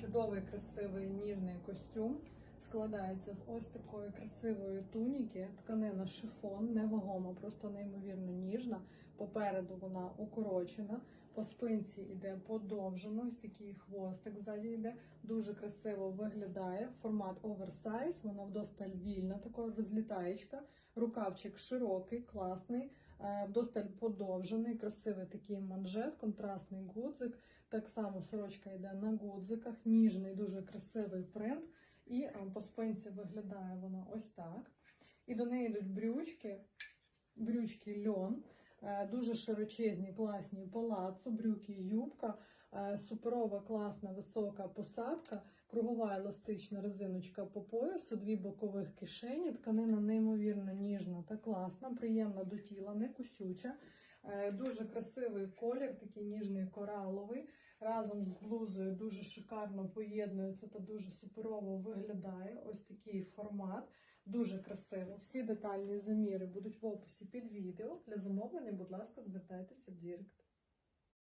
Чудовий, красивий, ніжний костюм. Складається з ось такої красивої туніки, тканина шифон, невагома, просто неймовірно ніжна. Попереду вона укорочена, по спинці йде подовжено, ось такий хвостик ззаді йде. Дуже красиво виглядає. Формат оверсайз, вона вдосталь вільна, така розлітаєчка. Рукавчик широкий, класний, е, вдосталь подовжений, красивий такий манжет, контрастний гудзик. Так само сорочка йде на гудзиках, ніжний, дуже красивий принт. І е, по спинці виглядає вона ось так. І до неї йдуть брючки, брючки льон, е, дуже широчезні, класні палацу, брюки, юбка, е, суперова, класна, висока посадка, кругова еластична резиночка по поясу, дві бокових кишені, тканина неймовірно ніжна та класна, приємна до тіла, не кусюча. Е, Дуже красивий колір, такий ніжний кораловий. Разом з блузою дуже шикарно поєднується та дуже суперово виглядає. Ось такий формат. Дуже красиво. Всі детальні заміри будуть в описі під відео. Для замовлення, будь ласка, звертайтеся в Дірект.